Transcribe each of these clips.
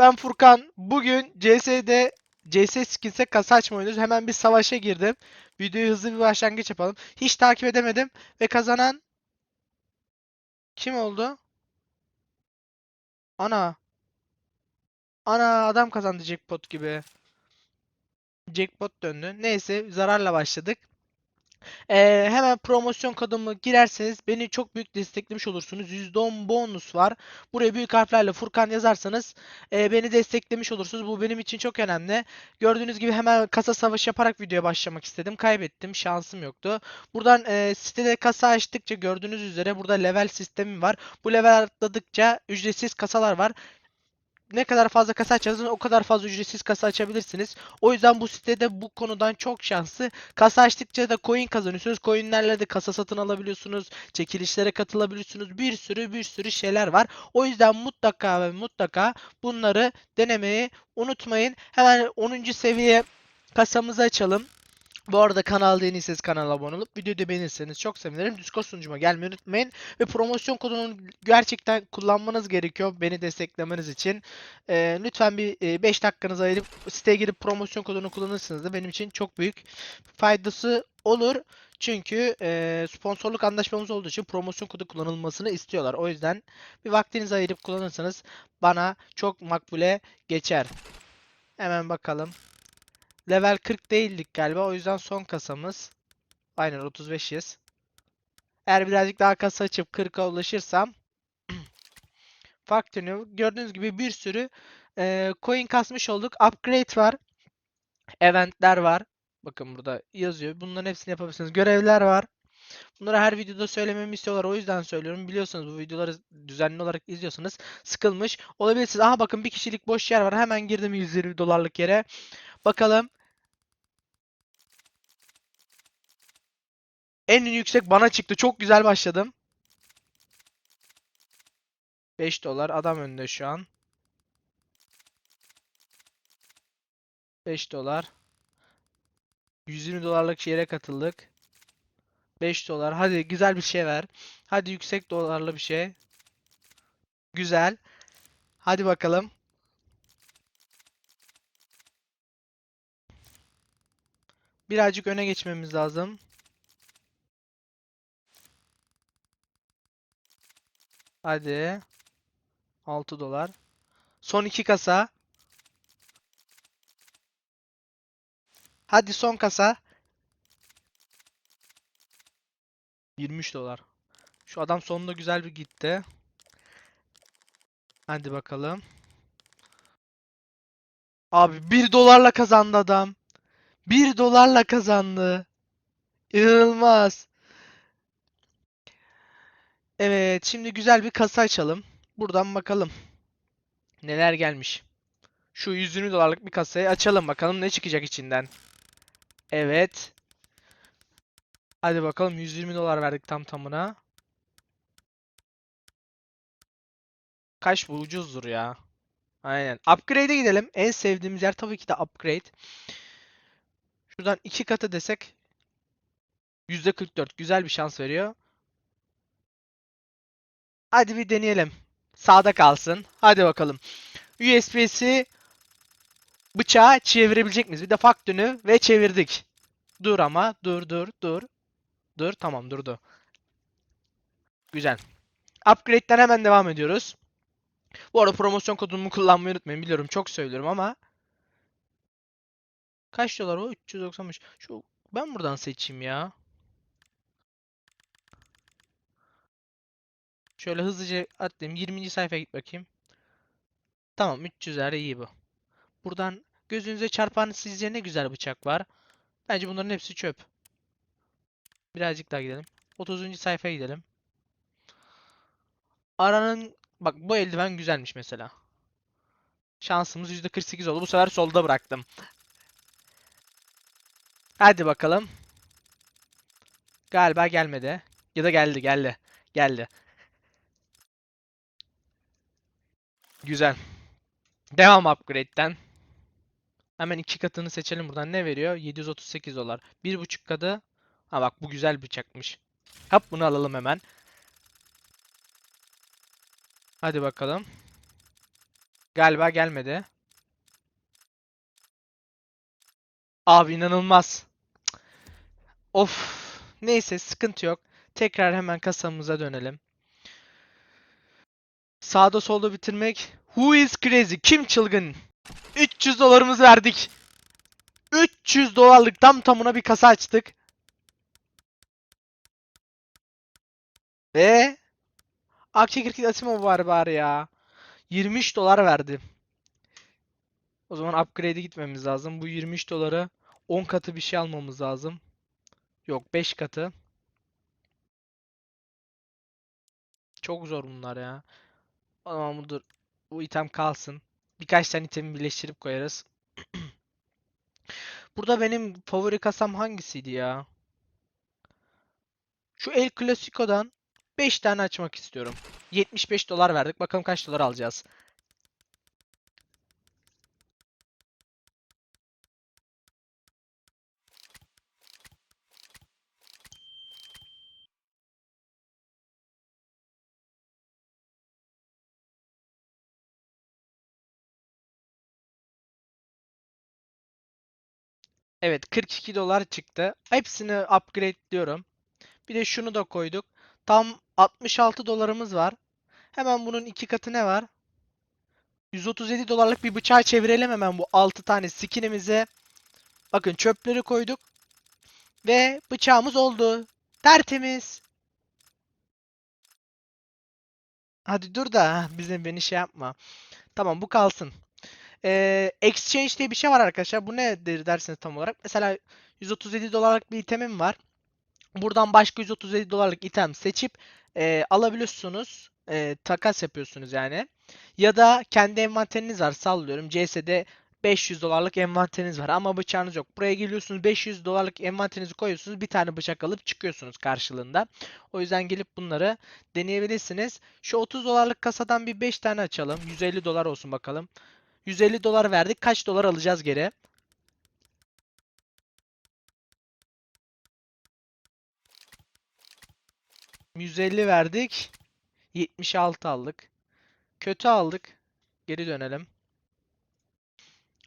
ben Furkan. Bugün CS'de CS Skins'e kasa açma oynuyoruz. Hemen bir savaşa girdim. Videoyu hızlı bir başlangıç yapalım. Hiç takip edemedim ve kazanan kim oldu? Ana. Ana adam kazandı jackpot gibi. Jackpot döndü. Neyse zararla başladık. Ee, hemen promosyon kodumu girerseniz beni çok büyük desteklemiş olursunuz. %10 bonus var. Buraya büyük harflerle Furkan yazarsanız e, beni desteklemiş olursunuz. Bu benim için çok önemli. Gördüğünüz gibi hemen kasa savaşı yaparak videoya başlamak istedim. Kaybettim. Şansım yoktu. Buradan e, sitede kasa açtıkça gördüğünüz üzere burada level sistemi var. Bu level atladıkça ücretsiz kasalar var ne kadar fazla kasa açarsanız o kadar fazla ücretsiz kasa açabilirsiniz. O yüzden bu sitede bu konudan çok şanslı. Kasa açtıkça da coin kazanıyorsunuz. Coinlerle de kasa satın alabiliyorsunuz. Çekilişlere katılabiliyorsunuz. Bir sürü bir sürü şeyler var. O yüzden mutlaka ve mutlaka bunları denemeyi unutmayın. Hemen 10. seviye kasamızı açalım. Bu arada kanal değilseniz kanala abone olup videoyu beğenirseniz çok sevinirim. Discord sunucuma gelmeyi unutmayın. Ve promosyon kodunu gerçekten kullanmanız gerekiyor beni desteklemeniz için. Ee, lütfen bir 5 dakikanızı ayırıp siteye girip promosyon kodunu kullanırsanız da benim için çok büyük faydası olur. Çünkü e, sponsorluk anlaşmamız olduğu için promosyon kodu kullanılmasını istiyorlar. O yüzden bir vaktinizi ayırıp kullanırsanız bana çok makbule geçer. Hemen bakalım. Level 40 değildik galiba. O yüzden son kasamız. Aynen 35'iz. Eğer birazcık daha kasa açıp 40'a ulaşırsam fark. Gördüğünüz gibi bir sürü e, coin kasmış olduk. Upgrade var. Eventler var. Bakın burada yazıyor. Bunların hepsini yapabilirsiniz. Görevler var. Bunları her videoda söylememi istiyorlar. O yüzden söylüyorum. Biliyorsunuz bu videoları düzenli olarak izliyorsanız sıkılmış olabilirsiniz. Aha bakın bir kişilik boş yer var. Hemen girdim 120 dolarlık yere. Bakalım. En yüksek bana çıktı. Çok güzel başladım. 5 dolar. Adam önde şu an. 5 dolar. 120 dolarlık yere katıldık. 5 dolar. Hadi güzel bir şey ver. Hadi yüksek dolarlı bir şey. Güzel. Hadi bakalım. Birazcık öne geçmemiz lazım. Hadi. 6 dolar. Son iki kasa. Hadi son kasa. 23 dolar. Şu adam sonunda güzel bir gitti. Hadi bakalım. Abi 1 dolarla kazandı adam. 1 dolarla kazandı. İnanılmaz. Evet, şimdi güzel bir kasa açalım. Buradan bakalım. Neler gelmiş. Şu 120 dolarlık bir kasayı açalım bakalım ne çıkacak içinden. Evet. Hadi bakalım 120 dolar verdik tam tamına. Kaç bu ucuzdur ya. Aynen. Upgrade'e gidelim. En sevdiğimiz yer tabii ki de upgrade. Şuradan iki katı desek %44 güzel bir şans veriyor. Hadi bir deneyelim. Sağda kalsın. Hadi bakalım. USB'si bıçağı çevirebilecek miyiz? Bir de faktörünü ve çevirdik. Dur ama. Dur dur dur. Dur. Tamam durdu. Güzel. Upgrade'den hemen devam ediyoruz. Bu arada promosyon kodumu kullanmayı unutmayın. Biliyorum çok söylüyorum ama Kaç dolar o? 395. Şu ben buradan seçeyim ya. Şöyle hızlıca atlayayım. 20. sayfaya git bakayım. Tamam 300'ler iyi bu. Buradan gözünüze çarpan sizce ne güzel bıçak var. Bence bunların hepsi çöp. Birazcık daha gidelim. 30. sayfaya gidelim. Aranın bak bu eldiven güzelmiş mesela. Şansımız %48 oldu. Bu sefer solda bıraktım. Hadi bakalım. Galiba gelmedi. Ya da geldi geldi. Geldi. Güzel. Devam upgrade'den. Hemen iki katını seçelim buradan. Ne veriyor? 738 dolar. Bir buçuk katı. Ha bak bu güzel bıçakmış. Hop bunu alalım hemen. Hadi bakalım. Galiba gelmedi. Abi inanılmaz. Of. Neyse sıkıntı yok. Tekrar hemen kasamıza dönelim. Sağda solda bitirmek. Who is crazy? Kim çılgın? 300 dolarımızı verdik. 300 dolarlık tam tamına bir kasa açtık. Ve Akçe Kirkit Asimov var bari ya. 23 dolar verdi. O zaman upgrade'e gitmemiz lazım. Bu 23 doları 10 katı bir şey almamız lazım. Yok 5 katı. Çok zor bunlar ya. Bu dur. Bu item kalsın. Birkaç tane itemi birleştirip koyarız. Burada benim favori kasam hangisiydi ya? Şu El Clasico'dan 5 tane açmak istiyorum. 75 dolar verdik. Bakalım kaç dolar alacağız. Evet 42 dolar çıktı. Hepsini upgrade diyorum. Bir de şunu da koyduk. Tam 66 dolarımız var. Hemen bunun iki katı ne var? 137 dolarlık bir bıçağı çevirelim hemen bu 6 tane skinimize. Bakın çöpleri koyduk. Ve bıçağımız oldu. Tertemiz. Hadi dur da bizim beni şey yapma. Tamam bu kalsın. Ee, exchange diye bir şey var arkadaşlar. Bu nedir dersiniz tam olarak? Mesela 137 dolarlık bir itemim var. Buradan başka 137 dolarlık item seçip e, alabiliyorsunuz. E, takas yapıyorsunuz yani. Ya da kendi envanteriniz var sallıyorum. CS'de 500 dolarlık envanteriniz var ama bıçağınız yok. Buraya geliyorsunuz 500 dolarlık envanterinizi koyuyorsunuz. Bir tane bıçak alıp çıkıyorsunuz karşılığında. O yüzden gelip bunları deneyebilirsiniz. Şu 30 dolarlık kasadan bir 5 tane açalım. 150 dolar olsun bakalım. 150 dolar verdik. Kaç dolar alacağız geri? %50 verdik. 76 aldık. Kötü aldık. Geri dönelim.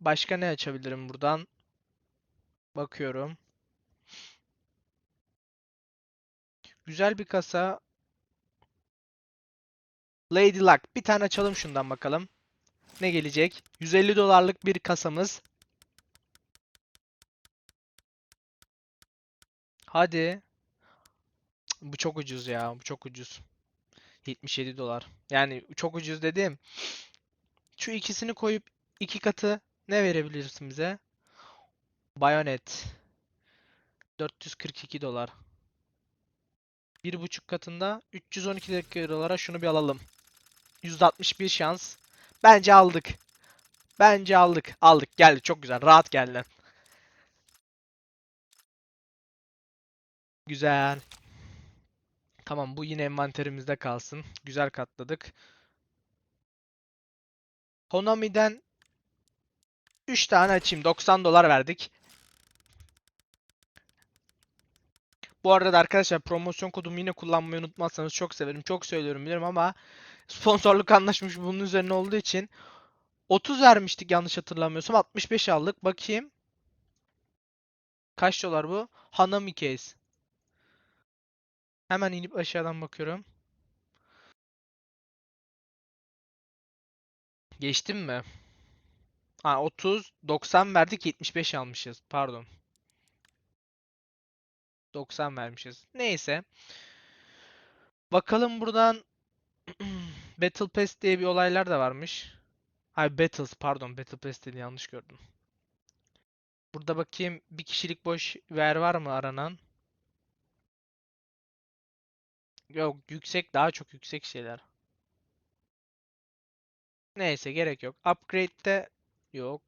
Başka ne açabilirim buradan? Bakıyorum. Güzel bir kasa. Lady Luck. Bir tane açalım şundan bakalım. Ne gelecek? 150 dolarlık bir kasamız. Hadi. Bu çok ucuz ya. Bu çok ucuz. 77 dolar. Yani çok ucuz dedim. Şu ikisini koyup iki katı ne verebilirsin bize? Bayonet. 442 dolar. Bir buçuk katında 312 dolara şunu bir alalım. %61 şans. Bence aldık. Bence aldık. Aldık. Geldi. Çok güzel. Rahat geldi. Güzel. Tamam bu yine envanterimizde kalsın. Güzel katladık. Konami'den 3 tane açayım. 90 dolar verdik. Bu arada da arkadaşlar promosyon kodumu yine kullanmayı unutmazsanız çok severim. Çok söylüyorum biliyorum ama sponsorluk anlaşmış bunun üzerine olduğu için 30 vermiştik yanlış hatırlamıyorsam. 65 aldık. Bakayım. Kaç dolar bu? Hanami case. Hemen inip aşağıdan bakıyorum. Geçtim mi? Ha 30, 90 verdik 75 almışız. Pardon. 90 vermişiz. Neyse. Bakalım buradan Battle Pass diye bir olaylar da varmış. Hayır Battles pardon Battle Pass dedi yanlış gördüm. Burada bakayım bir kişilik boş yer var mı aranan? Yok yüksek daha çok yüksek şeyler. Neyse gerek yok. Upgrade'de yok.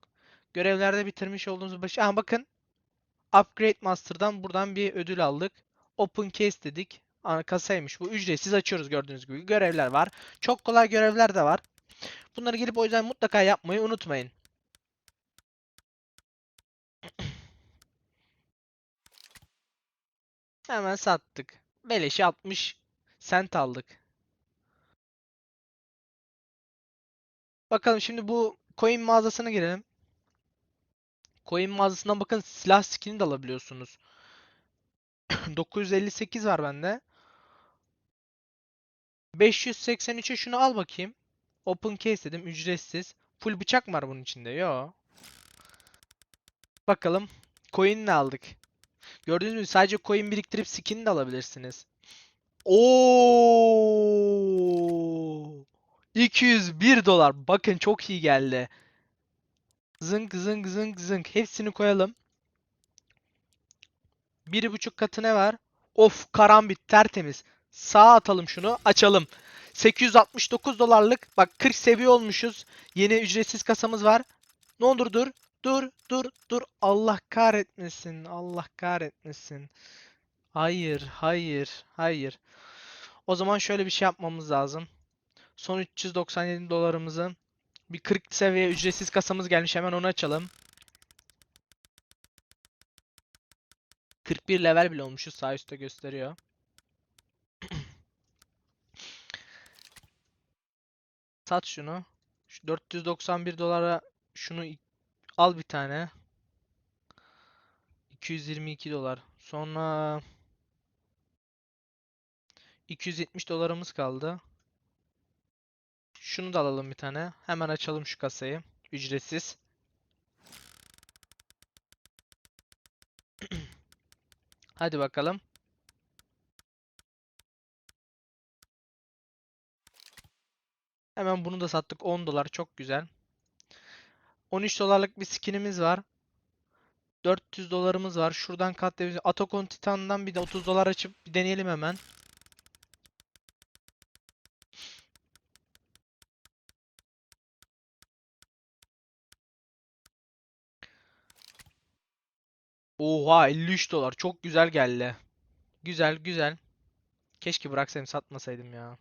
Görevlerde bitirmiş olduğumuz başı. Aha bakın. Upgrade Master'dan buradan bir ödül aldık. Open Case dedik. Ana kasaymış bu. Ücretsiz açıyoruz gördüğünüz gibi. Görevler var. Çok kolay görevler de var. Bunları gelip o yüzden mutlaka yapmayı unutmayın. Hemen sattık. Beleşi 60 sent aldık. Bakalım şimdi bu coin mağazasına girelim. Coin mağazasından bakın silah skin'i de alabiliyorsunuz. 958 var bende. 583'e şunu al bakayım. Open case dedim ücretsiz. Full bıçak var bunun içinde? Yo. Bakalım. Coin ne aldık? Gördüğünüz gibi sadece coin biriktirip skin de alabilirsiniz. Oo! 201 dolar. Bakın çok iyi geldi. Zınk zınk zınk zınk. Hepsini koyalım. Bir buçuk katı ne var? Of karambit tertemiz. Sağa atalım şunu. Açalım. 869 dolarlık. Bak 40 seviye olmuşuz. Yeni ücretsiz kasamız var. Ne olur dur. Dur dur dur. Allah kahretmesin. Allah kahretmesin. Hayır hayır hayır. O zaman şöyle bir şey yapmamız lazım. Son 397 dolarımızın bir 40 seviye ücretsiz kasamız gelmiş. Hemen onu açalım. 41 level bile olmuşuz. Sağ üstte gösteriyor. Sat şunu. Şu 491 dolara şunu al bir tane. 222 dolar. Sonra 270 dolarımız kaldı. Şunu da alalım bir tane. Hemen açalım şu kasayı. Ücretsiz. Hadi bakalım. Hemen bunu da sattık. 10 dolar. Çok güzel. 13 dolarlık bir skinimiz var. 400 dolarımız var. Şuradan katlayabiliriz. Atokon Titan'dan bir de 30 dolar açıp bir deneyelim hemen. Oha 53 dolar. Çok güzel geldi. Güzel güzel. Keşke bıraksaydım satmasaydım ya.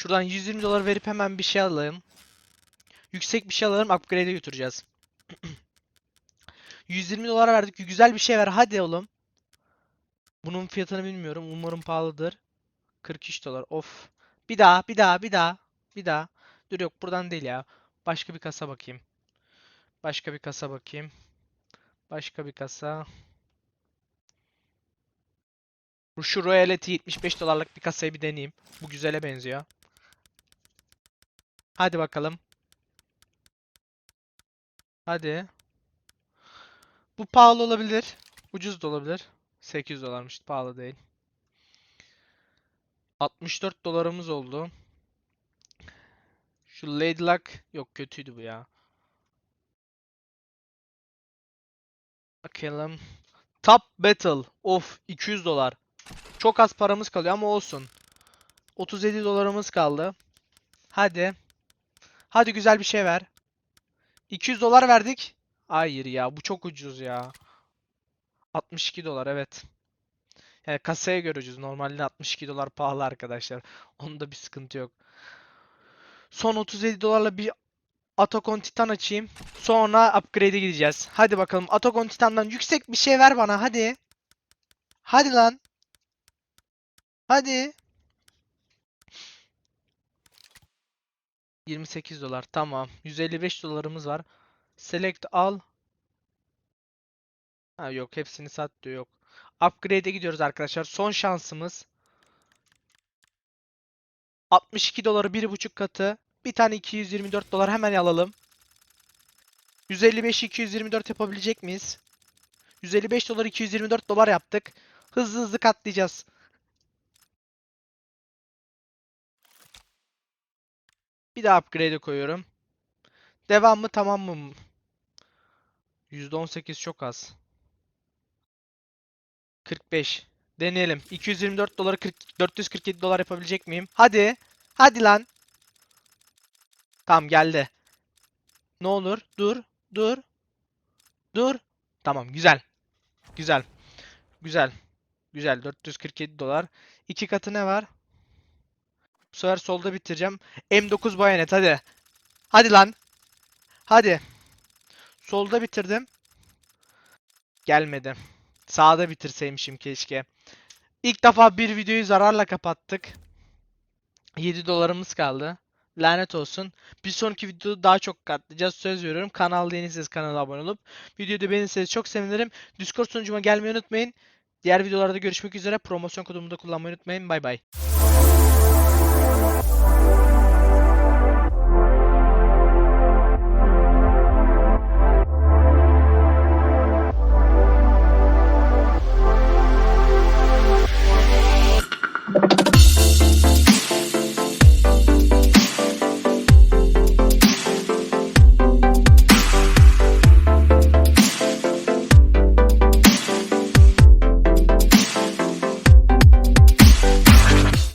Şuradan 120 dolar verip hemen bir şey alalım. Yüksek bir şey alalım. Upgrade'e götüreceğiz. 120 dolar verdik. Güzel bir şey ver. Hadi oğlum. Bunun fiyatını bilmiyorum. Umarım pahalıdır. 43 dolar. Of. Bir daha, bir daha, bir daha. Bir daha. Dur yok buradan değil ya. Başka bir kasa bakayım. Başka bir kasa bakayım. Başka bir kasa. Şu Royalty 75 dolarlık bir kasayı bir deneyeyim. Bu güzele benziyor. Hadi bakalım. Hadi. Bu pahalı olabilir. Ucuz da olabilir. 800 dolarmış. Pahalı değil. 64 dolarımız oldu. Şu Lady Luck yok kötüydü bu ya. Bakalım. Top Battle. Of 200 dolar. Çok az paramız kalıyor ama olsun. 37 dolarımız kaldı. Hadi. Hadi güzel bir şey ver. 200 dolar verdik. Hayır ya bu çok ucuz ya. 62 dolar evet. Yani kasaya göre ucuz. Normalde 62 dolar pahalı arkadaşlar. Onda bir sıkıntı yok. Son 37 dolarla bir Atokon Titan açayım. Sonra upgrade'e gideceğiz. Hadi bakalım. Atokon Titan'dan yüksek bir şey ver bana. Hadi. Hadi lan. Hadi. 28 dolar. Tamam. 155 dolarımız var. Select al. Ha yok hepsini sat diyor yok. Upgrade'e gidiyoruz arkadaşlar. Son şansımız. 62 doları 1.5 katı. Bir tane 224 dolar hemen alalım. 155 224 yapabilecek miyiz? 155 dolar 224 dolar yaptık. Hızlı hızlı katlayacağız. Bir daha upgrade'e koyuyorum. Devam mı tamam mı? %18 çok az. 45. Deneyelim. 224 doları 40, 447 dolar yapabilecek miyim? Hadi. Hadi lan. Tamam geldi. Ne olur? Dur. Dur. Dur. Tamam güzel. Güzel. Güzel. Güzel. 447 dolar. İki katı ne var? Bu sefer solda bitireceğim. M9 bayonet hadi. Hadi lan. Hadi. Solda bitirdim. Gelmedi. Sağda bitirseymişim keşke. İlk defa bir videoyu zararla kapattık. 7 dolarımız kaldı. Lanet olsun. Bir sonraki videoda daha çok katlayacağız. Söz veriyorum. Kanal değilseniz kanala abone olup videoyu beğenirseniz çok sevinirim. Discord sunucuma gelmeyi unutmayın. Diğer videolarda görüşmek üzere. Promosyon kodumu da kullanmayı unutmayın. Bay bay.